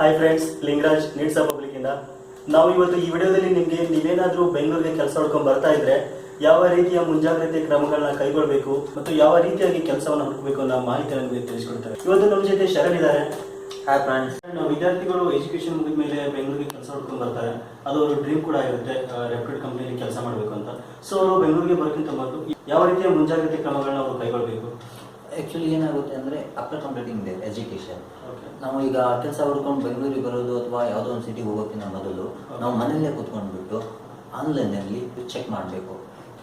Hi friends Lingaraj needs public ಇಂದ. ನಾವು ಇವತ್ತು ಈ ವಿಡಿಯೋದಲ್ಲಿ ನಿಮಗೆ ನೀವೇನಾದರೂ ಬೆಂಗಳೂರಿಗೆ ಕೆಲಸ ಹುಡ್ಕೊಂಡು ಬರ್ತಾ ಇದ್ರೆ ಯಾವ ರೀತಿಯ ಮುಂಜಾಗ್ರತೆ ಕ್ರಮಗಳನ್ನ ಕೈಗೊಳ್ಳಬೇಕು ಮತ್ತು ಯಾವ ರೀತಿಯಾಗಿ ಕೆಲಸವನ್ನು ಹುಡುಕಬೇಕು ಅನ್ನೋ ಮಾಹಿತಿ ನಮಗೆ ತಿಳಿಸ್ಕೊಡ್ತಾರೆ ಇವತ್ತು ನಮ್ಮ ಜೊತೆ ಶರಣ್ ಇದ್ದಾರೆ. ಹಾಯ್ ಫ್ರೆಂಡ್ಸ್ ನಾವು ವಿದ್ಯಾರ್ಥಿಗಳು ಎಜುಕೇಶನ್ ಮುಗಿದ ಮೇಲೆ ಬೆಂಗಳೂರಿಗೆ ಕೆಲಸ ಹುಡ್ಕೊಂಡು ಬರ್ತಾರೆ. ಅದು ಅವ್ರ ಡ್ರೀಮ್ ಕೂಡ ಇರುತ್ತೆ ರೆಪ್ಯೂಟ್ ಕಂಪ್ನಿಯಲ್ಲಿ ಕೆಲಸ ಮಾಡಬೇಕು ಅಂತ. ಸೊ ಅವರು ಬೆಂಗಳೂರಿಗೆ ಬರೋಕ್ಕಿಂತ ಮೊದಲು ಯಾವ ರೀತಿಯ ಮುಂಜಾಗ್ರತೆ ಕ್ರಮಗಳನ್ನ ಅವರು ಕೈಗೊಳ್ಳಬೇಕು ಆ್ಯಕ್ಚುಲಿ ಏನಾಗುತ್ತೆ ಅಂದರೆ ಆಫ್ಟರ್ ಕಂಪ್ಲೀಟಿಂಗ್ ದೇ ಎಜುಕೇಷನ್ ನಾವು ಈಗ ಕೆಲಸ ಹುಡ್ಕೊಂಡು ಬೆಂಗಳೂರಿಗೆ ಬರೋದು ಅಥವಾ ಯಾವುದೋ ಒಂದು ಸಿಟಿಗೆ ಹೋಗೋಕ್ಕಿಂತ ಮೊದಲು ನಾವು ಮನೆಯಲ್ಲೇ ಕೂತ್ಕೊಂಡ್ಬಿಟ್ಟು ಆನ್ಲೈನಲ್ಲಿ ಚೆಕ್ ಮಾಡಬೇಕು.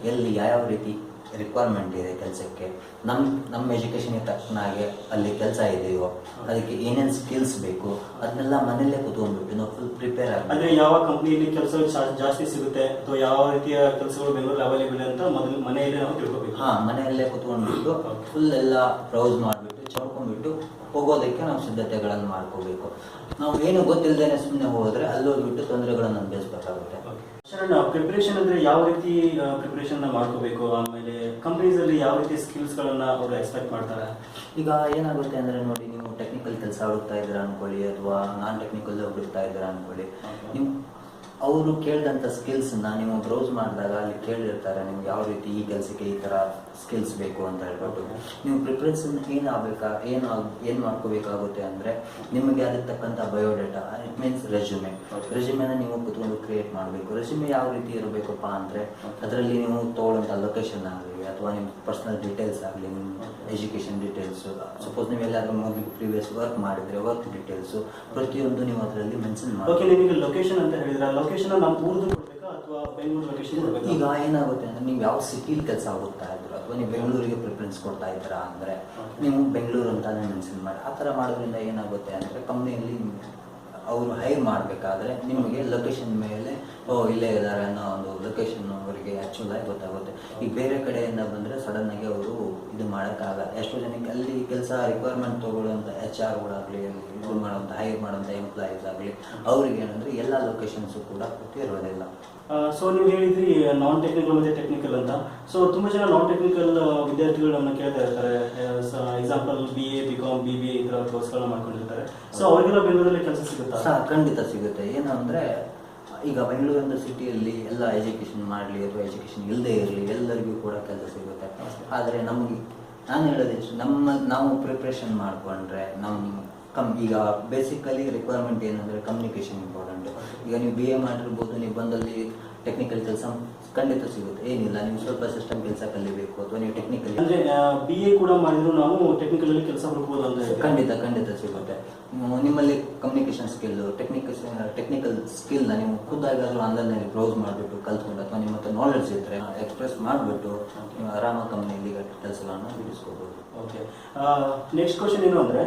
ಎಲ್ಲಿ ಯಾವ್ಯಾವ ರೀತಿ ರಿಕ್ವೈರ್ಮೆಂಟ್ ಇದೆ ಕೆಲಸಕ್ಕೆ. ನಮ್ಮ ನಮ್ಮ ಎಜುಕೇಷನ್ಗೆ ತಕ್ಕನಾಗೆ ಅಲ್ಲಿ ಕೆಲಸ ಇದೆಯೋ ಅದಕ್ಕೆ ಏನೇನು ಸ್ಕಿಲ್ಸ್ ಬೇಕು ಅದನ್ನೆಲ್ಲ ಮನೆಯಲ್ಲೇ ಕುತ್ಕೊಂಡ್ಬಿಟ್ಟು ನಾವು ಫುಲ್ ಪ್ರಿಪೇರ್ ಅಂದ್ರೆ ಅಂದರೆ ಯಾವ ಕಂಪ್ನಿಯಲ್ಲಿ ಕೆಲಸ ಜಾಸ್ತಿ ಸಿಗುತ್ತೆ ಅಥವಾ ಯಾವ ರೀತಿಯ ಕೆಲಸಗಳು ಬೆಂಗಳೂರಲ್ಲಿ ಅವೈಲೇಬಲ್ ಅಂತ ಮೊದಲು ಮನೆಯಲ್ಲೇ ನಾವು ತಿಳ್ಕೊಬೇಕು. ಹಾ ಮನೆಯಲ್ಲೇ ಕುತ್ಕೊಂಡ್ಬಿಟ್ಟು ಫುಲ್ ಎಲ್ಲ ಬ್ರೌಸ್ ಮಾಡಿಬಿಟ್ಟು ಚೌಕೊಂಡ್ಬಿಟ್ಟು ಹೋಗೋದಕ್ಕೆ ನಾವು ಸಿದ್ಧತೆಗಳನ್ನು ಮಾಡ್ಕೋಬೇಕು. ನಾವು ಏನು ಗೊತ್ತಿಲ್ಲದೇನೆ ಸುಮ್ಮನೆ ಹೋದ್ರೆ ಅಲ್ಲಿ ಹೋಗ್ಬಿಟ್ಟು ತೊಂದರೆಗಳನ್ನು ಅನುಭವಿಸ್ಬೇಕಾಗುತ್ತೆ. ಶರಣ್ ಪ್ರಿಪರೇಷನ್ ಅಂದ್ರೆ ಯಾವ ರೀತಿ ಪ್ರಿಪರೇಷನ್ ಮಾಡ್ಕೋಬೇಕು? ಆಮೇಲೆ ಕಂಪನೀಸ್ ಅಲ್ಲಿ ಯಾವ ರೀತಿ ಸ್ಕಿಲ್ಸ್ ಗಳನ್ನ ಅವರು ಎಕ್ಸ್ಪೆಕ್ಟ್ ಮಾಡ್ತಾರೆ? ಈಗ ಏನಾಗುತ್ತೆ ಅಂದ್ರೆ ನೋಡಿ ನೀವು ಟೆಕ್ನಿಕಲ್ ಕೆಲಸ ಹುಡುಕ್ತಾ ಇದ್ದೀರಾ ಅನ್ಕೊಳ್ಳಿ ಅಥವಾ ನಾನ್ ಟೆಕ್ನಿಕಲ್ ಹುಡುಕ್ತಾ ಇದ್ದೀರಾ ಅನ್ಕೊಳ್ಳಿ. ನೀವು ಅವರು ಕೇಳಿದಂಥ ಸ್ಕಿಲ್ಸ್ನ ನೀವು ಬ್ರೌಸ್ ಮಾಡಿದಾಗ ಅಲ್ಲಿ ಕೇಳಿರ್ತಾರೆ ನಿಮ್ಗೆ ಯಾವ ರೀತಿ ಈ ಕೆಲಸಕ್ಕೆ ಈ ಥರ ಸ್ಕಿಲ್ಸ್ ಬೇಕು ಅಂತ ಹೇಳ್ಬಿಟ್ಟು. ನೀವು ಪ್ರಿಪ್ರೇಷನ್ ಏನು ಆಗಬೇಕಾ ಏನು ಏನು ಮಾಡ್ಕೋಬೇಕಾಗುತ್ತೆ ಅಂದರೆ ನಿಮಗೆ ಅದಕ್ಕೆ ತಕ್ಕಂಥ ಬಯೋಡೇಟಾ ಇಟ್ ಮೀನ್ಸ್ ರೆಸ್ಯೂಮೆ ರೆಸ್ಯೂಮೆನ ನೀವು ಕುತ್ಕೊಂಡು ಕ್ರಿಯೇಟ್ ಮಾಡಬೇಕು. ರೆಸ್ಯೂಮೆ ಯಾವ ರೀತಿ ಇರಬೇಕಪ್ಪ ಅಂದರೆ ಅದರಲ್ಲಿ ನೀವು ತೊಗೊಳ್ಳೋಂಥ ಲೊಕೇಶನ್ ಆಗಲಿ ಅಥವಾ ನಿಮ್ಮ ಪರ್ಸನಲ್ ಡೀಟೇಲ್ಸ್ ಆಗಲಿ ನಿಮ್ಮ ಎಜುಕೇಷನ್ ಡೀಟೇಲ್ಸು ಸಪೋಸ್ ನೀವು ಎಲ್ಲಾದರೂ ಮೊದಲು ಪ್ರೀವಿಯಸ್ ವರ್ಕ್ ಮಾಡಿದರೆ ವರ್ಕ್ ಡೀಟೇಲ್ಸು ಪ್ರತಿಯೊಂದು ನೀವು ಅದರಲ್ಲಿ ಮೆನ್ಷನ್ ಮಾಡಿ ಲೊಕೇಶನ್ ಅಂತ ಹೇಳಿದ್ರೆ ಲೊಕೇಶನ್ ನಮ್ಮ ಕೊಡಬೇಕಾ ಅಥವಾ ಬೆಂಗಳೂರು ಲೊಕೇಶನ್ ಕೊಡ್ಬೇಕಾ ಈಗ ಏನಾಗುತ್ತೆ ಅಂದ್ರೆ ನೀವು ಯಾವ ಸಿಟಿಲಿ ಕೆಲಸ ಹೋಗ್ತಾ ಇದ್ರು ಅಥವಾ ನೀವು ಬೆಂಗಳೂರಿಗೆ ಪ್ರಿಫರೆನ್ಸ್ ಕೊಡ್ತಾ ಇದ್ದೀರಾ ಅಂದ್ರೆ ನೀವು ಬೆಂಗಳೂರು ಅಂತಾನೆ ಮೆನ್ಷನ್ ಮಾಡಿ. ಆ ಥರ ಮಾಡೋದ್ರಿಂದ ಏನಾಗುತ್ತೆ ಅಂದ್ರೆ ಕಂಪ್ನಿಯಲ್ಲಿ ಅವರು ಹೈರ್ ಮಾಡಬೇಕಾದ್ರೆ ನಿಮಗೆ ಲೊಕೇಶನ್ ಮೇಲೆ ಓ ಇಲ್ಲೇ ಇದ್ದಾರೆ ಅನ್ನೋ ಒಂದು ಲೊಕೇಶನ್ ಅವರಿಗೆ ಆ್ಯಕ್ಚುಲ್ ಆಗಿ ಗೊತ್ತಾಗುತ್ತೆ. ಈಗ ಬೇರೆ ಕಡೆಯಿಂದ ಬಂದರೆ ಸಡನ್ ಆಗಿ ಅವರು ಇದು ಮಾಡೋಕ್ಕಾಗಲ್ಲ. ಎಷ್ಟೋ ಜನಕ್ಕೆ ಅಲ್ಲಿ ಕೆಲಸ ರಿಕ್ವೈರ್ಮೆಂಟ್ ತೊಗೊಳ್ಳೋಂಥ ಎಚ್ ಆರ್ಗಳಾಗಲಿ ಇದು ಮಾಡೋಂಥ ಹೈರ್ ಮಾಡೋಂಥ ಎಂಪ್ಲಾಯೀಸ್ ಆಗಲಿ ಅವ್ರಿಗೆ ಏನಂದರೆ ಎಲ್ಲ ಲೊಕೇಶನ್ಸು ಕೂಡ ಕೊಟ್ಟಿರೋದಿಲ್ಲ ಸೊ ನೀವು ಹೇಳಿದ್ರಿ ನಾನ್ ಟೆಕ್ನಿಕಲ್ ಮತ್ತೆ ಟೆಕ್ನಿಕಲ್ ಅಂತ. ಸೊ ತುಂಬಾ ಜನ ನಾನ್ ಟೆಕ್ನಿಕಲ್ ವಿದ್ಯಾರ್ಥಿಗಳು ನಮ್ಮನ್ನ ಕೇಳ್ತಾ ಇರ್ತಾರೆ. Example B A B com B B A ಇದರ ಕೋರ್ಸ್ಗಳನ್ನ ಮಾಡ್ಕೊಂಡಿರ್ತಾರೆ. ಸೊ ಅವರಿಗೆಲ್ಲ ಬೆಂಗಳೂರಲ್ಲಿ ಕೆಲಸ ಸಿಗುತ್ತಾ? ಸಹ ಖಂಡಿತ ಸಿಗುತ್ತೆ. ಏನು ಅಂದರೆ ಈಗ ಬೆಂಗಳೂರಿನ ಸಿಟಿಯಲ್ಲಿ ಎಲ್ಲ ಎಜುಕೇಷನ್ ಮಾಡಲಿ ಅಥವಾ ಎಜುಕೇಷನ್ ಇಲ್ಲದೆ ಇರಲಿ ಎಲ್ಲರಿಗೂ ಕೂಡ ಕೆಲಸ ಸಿಗುತ್ತೆ. ಆದರೆ ನಮಗೆ ನಾನು ಹೇಳೋದು ನಮ್ಮ ನಾವು ಪ್ರಿಪ್ರೇಷನ್ ಮಾಡಿಕೊಂಡ್ರೆ ನಮ್ಮ ಕಮ್ ಈಗ ಬೇಸಿಕಲಿ ರಿಕ್ವೈರ್ಮೆಂಟ್ ಏನಂದರೆ ಕಮ್ಯುನಿಕೇಷನ್ ಇಂಪಾರ್ಟೆಂಟ್ ಈಗ ನೀವು ಬಿ ಎ ಮಾಡಿರ್ಬೋದು ನೀವು ಬಂದಲ್ಲಿ ಟೆಕ್ನಿಕಲ್ ಕೆಲಸ ಖಂಡಿತ ಸಿಗುತ್ತೆ. ಏನಿಲ್ಲ ನೀವು ಸ್ವಲ್ಪ ಸಿಸ್ಟಮ್ ಕೆಲಸ ಕಲಿಬೇಕು ಅಥವಾ ನೀವು ಟೆಕ್ನಿಕಲ್ ಅಂದ್ರೆ ಬಿ ಎ ಕೂಡ ಮಾಡಿದ್ರು ನಾವು ಟೆಕ್ನಿಕಲ್ ಅಲ್ಲಿ ಕೆಲಸ ಹುಡುಕಬಹುದು ಅಂದರೆ ಖಂಡಿತ ಖಂಡಿತ ಸಿಗುತ್ತೆ. ನಿಮ್ಮಲ್ಲಿ ಕಮ್ಯುನಿಕೇಷನ್ ಸ್ಕಿಲ್ ಟೆಕ್ನಿಕಲ್ ಟೆಕ್ನಿಕಲ್ ಸ್ಕಿಲ್ನ ನೀವು ಖುದ್ದಾಗಾದರೂ ಆನ್ಲೈನಲ್ಲಿ ಬ್ರೌಸ್ ಮಾಡಿಬಿಟ್ಟು ಕಲ್ತ್ಕೊಂಡು ಅಥವಾ ನಿಮ್ಮ ಹತ್ರ ನಾಲೆಡ್ಜ್ ಇದ್ದರೆ ಎಕ್ಸ್ಪ್ರೆಸ್ ಮಾಡಿಬಿಟ್ಟು ನೀವು ಆರಾಮ ಕಂಪ್ನಿಯಲ್ಲಿ ಕೆಲಸಗಳನ್ನು ಬಿಡಿಸ್ಕೋಬೋದು. ಓಕೆ ನೆಕ್ಸ್ಟ್ ಕ್ವಶನ್ ಏನು ಅಂದ್ರೆ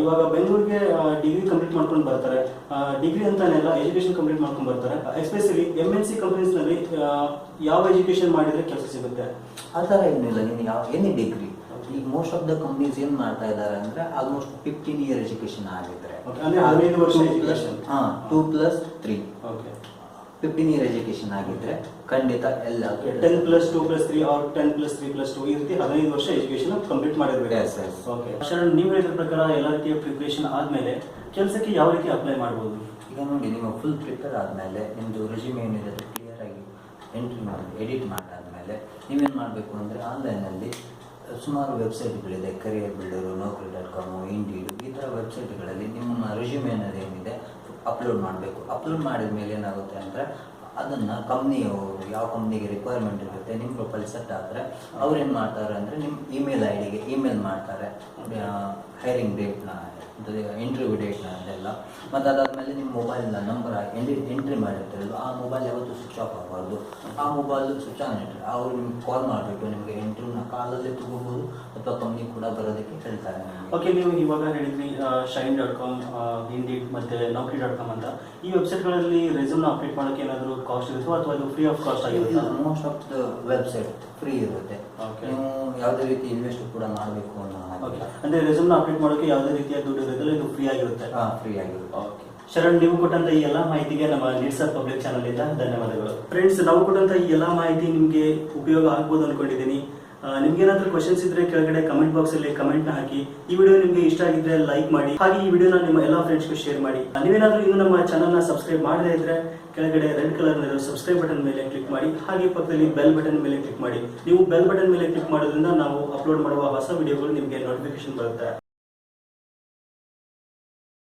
ಇವಾಗ ಬೆಂಗಳೂರಿಗೆ ಡಿಗ್ರಿ ಕಂಪ್ಲೀಟ್ ಮಾಡ್ಕೊಂಡು ಬರ್ತಾರೆ. ಡಿಗ್ರಿ ಅಂತಾನೆಲ್ಲ ಎಜುಕೇಶನ್ ಕಂಪ್ಲೀಟ್ ಮಾಡ್ಕೊಂಡು ಬರ್ತಾರೆ. ಎಸ್ಪೆಷಲಿ ಎಂ ಎನ್ ಸಿ ಕಂಪ್ನೀಸ್ನಲ್ಲಿ ಯಾವ ಎಜುಕೇಶನ್ ಮಾಡಿದ್ರೆ ಕೆಲಸ ಸಿಗುತ್ತೆ? ಆ ಥರ ಏನಿಲ್ಲ ನೀನು ಯಾವ ಎನಿ ಡಿಗ್ರಿ ಈಗ ಮೋಸ್ಟ್ ಆಫ್ ದ ಕಂಪ್ನೀಸ್ ಏನು ಮಾಡ್ತಾ ಇದ್ದಾರೆ ಅಂದರೆ ಆಲ್ಮೋಸ್ಟ್ ಫಿಫ್ಟೀನ್ ಇಯರ್ ಎಜುಕೇಶನ್ ಆಗಿದ್ರೆ two plus three okay fifteen year education ಆಗಿದ್ರೆ ಖಂಡಿತ ಎಲ್ಲ ten plus two plus three or ten plus three plus two ಈ ರೀತಿ ಹದಿನೈದು ವರ್ಷ ಎಜುಕೇಶನ್ ಕಂಪ್ಲೀಟ್ ಮಾಡಿರ್ಬೇಕು. ಸರ್. ಓಕೆ ಶರಣ್ ನೀವು ಹೇಳಿದ ಪ್ರಕಾರ ಎಲ್ಲ ರೀತಿಯ ಪ್ರಿಪ್ರೇಷನ್ ಆದ್ಮೇಲೆ ಕೆಲಸಕ್ಕೆ ಯಾವ ರೀತಿ ಅಪ್ಲೈ ಮಾಡ್ಬೋದು? ಈಗ ನೋಡಿ ನೀವು ಫುಲ್ ಪ್ರಿಪೇರ್ ಆದಮೇಲೆ ನಿಮ್ಮದು ರೆಸ್ಯೂಮ್ ಏನಿದೆ ಅದು ಕ್ಲಿಯರಾಗಿ ಎಂಟ್ರಿ ಮಾಡಿ ಎಡಿಟ್ ಮಾಡಾದ್ಮೇಲೆ ನೀವೇನು ಮಾಡಬೇಕು ಅಂದರೆ ಆನ್ಲೈನಲ್ಲಿ ಸುಮಾರು ವೆಬ್ಸೈಟ್ಗಳಿದೆ CareerBuilder Naukri dot com Indeed ಈ ಥರ ವೆಬ್ಸೈಟ್ಗಳಲ್ಲಿ ನಿಮ್ಮ ರೆಸ್ಯೂಮ್ ಅನ್ನೋದು ಏನಿದೆ ಅಪ್ಲೋಡ್ ಮಾಡಬೇಕು. ಅಪ್ಲೋಡ್ ಮಾಡಿದ ಮೇಲೆ ಏನಾಗುತ್ತೆ ಅಂದರೆ ಅದನ್ನು ಕಂಪ್ನಿಯವರು ಯಾವ ಕಂಪ್ನಿಗೆ ರಿಕ್ವೈರ್ಮೆಂಟ್ ಇರುತ್ತೆ ನಿಮ್ಮ ಪ್ರೊಫೈಲ್ ಸೆಟ್ ಆದರೆ ಅವ್ರು ಏನು ಮಾಡ್ತಾರೆ ಅಂದರೆ ನಿಮ್ಮ ಇಮೇಲ್ ಐ ಡಿಗೆ ಇಮೇಲ್ ಮಾಡ್ತಾರೆ. ಹೈರಿಂಗ್ ಡೇಟ್ನ ಇಂಟರ್ವ್ಯೂ ಡೇಟ್ನ ಅದೆಲ್ಲ. ಮತ್ತು ಅದಾದಮೇಲೆ ನಿಮ್ಮ ಮೊಬೈಲ್ನ ನಂಬರ್ ಎಂಟ್ರಿ ಎಂಟ್ರಿ ಮಾಡಿರ್ತಾರಲ್ಲ ಆ ಮೊಬೈಲ್ ಯಾವತ್ತೂ ಸ್ವಿಚ್ ಆಫ್ ಆಗಬಾರ್ದು. ಆ ಮೊಬೈಲ್ ಸ್ವಿಚ್ ಆನ್ ಇಟ್ಟರೆ ಅವ್ರು ನಿಮ್ಗೆ ಕಾಲ್ ಮಾಡಿಬಿಟ್ಟು ನಿಮಗೆ ಇಂಟರ್ವ್ಯೂನ ಕಾಲಲ್ಲೇ ತಗೋಬೋದು ಅಥವಾ ಕಂಪ್ನಿ ಕೂಡ ಬರೋದಕ್ಕೆ ಹೇಳ್ತಾರೆ ಓಕೆ ನೀವು ಇವಾಗ ಹೇಳಿದ್ರಿ ಶೈನ್ ಡಾಟ್ ಕಾಮ್ ಹಿಂದಿ ಮತ್ತೆ ನೌಕರಿ ಡಾಟ್ ಕಾಮ್ ಅಂತ. ಈ ವೆಬ್ಸೈಟ್ಗಳಲ್ಲಿ ರೆಸ್ಯೂಮ್ನ ಅಪ್ಡೇಟ್ ಮಾಡೋಕೆ ಏನಾದರೂ ಕಾಸ್ಟ್ ಇರುತ್ತೋ ಅಥವಾ ಅದು ಫ್ರೀ ಆಫ್ ಕಾಸ್ಟ್ ಆಗಿರುತ್ತೆ? Most of the website free ಇರುತ್ತೆ. ಓಕೆ ನೀವು ಯಾವುದೇ ರೀತಿ ಇನ್ವೆಸ್ಟ್ ಕೂಡ ಮಾಡಬೇಕು ಅನ್ನೋ ಅಂದ್ರೆ ರೆಸ್ಯೂಮ್ನ ಅಪ್ಡೇಟ್ ಮಾಡೋಕೆ ಯಾವುದೇ ರೀತಿಯ ದುಡ್ಡು ಇರೋದಿಲ್ಲ ಇದು ಫ್ರೀ ಆಗಿರುತ್ತೆ. ಫ್ರೀ ಆಗಿರುತ್ತೆ. ಓಕೆ ಶರಣ್ ನೀವು ಕೊಟ್ಟಂತ ಈ ಎಲ್ಲಾ ಮಾಹಿತಿಗೆ ನಮ್ಮ ನೀಡ್ಸರ್ ಪಬ್ಲಿಕ್ ಚಾನಲ್ ಇಂದ ಧನ್ಯವಾದಗಳು. ಫ್ರೆಂಡ್ಸ್ ನಾವು ಕೊಟ್ಟಂತ ಈ ಎಲ್ಲಾ ಮಾಹಿತಿ ನಿಮಗೆ ಉಪಯೋಗ ಆಗ್ಬೋದು ಅನ್ಕೊಂಡಿದ್ದೀನಿ. ನಿಮ್ಗೇನಾದ್ರೂ ಕ್ವಶನ್ಸ್ ಇದ್ರೆ ಕೆಳಗಡೆ ಕಮೆಂಟ್ ಬಾಕ್ಸ್ ಅಲ್ಲಿ ಕಮೆಂಟ್ನ ಹಾಕಿ. ಈ ವಿಡಿಯೋ ನಿಮ್ಗೆ ಇಷ್ಟ ಆಗಿದ್ರೆ ಲೈಕ್ ಮಾಡಿ. ಹಾಗೆ ಈ ವಿಡಿಯೋನ ನಿಮ್ಮ ಎಲ್ಲಾ ಫ್ರೆಂಡ್ಸ್ಗೂ ಶೇರ್ ಮಾಡಿ. ನೀವೇನಾದ್ರೂ ಇನ್ನು ನಮ್ಮ ಚಾನಲ್ನ ಸಬ್ಸ್ಕ್ರೈಬ್ ಮಾಡದೇ ಇದ್ರೆ ಕೆಳಗಡೆ ರೆಡ್ ಕಲರ್ನಲ್ಲಿ ಸಬ್ಸ್ಕ್ರೈಬ್ ಬಟನ್ ಮೇಲೆ ಕ್ಲಿಕ್ ಮಾಡಿ. ಹಾಗೆ ಪಕ್ಕದಲ್ಲಿ ಬೆಲ್ ಬಟನ್ ಮೇಲೆ ಕ್ಲಿಕ್ ಮಾಡಿ. ನೀವು ಬೆಲ್ ಬಟನ್ ಮೇಲೆ ಕ್ಲಿಕ್ ಮಾಡೋದ್ರಿಂದ ನಾವು ಅಪ್ಲೋಡ್ ಮಾಡುವ ಹೊಸ ವಿಡಿಯೋಗಳು ನಿಮಗೆ ನೋಟಿಫಿಕೇಶನ್ ಬರುತ್ತೆ.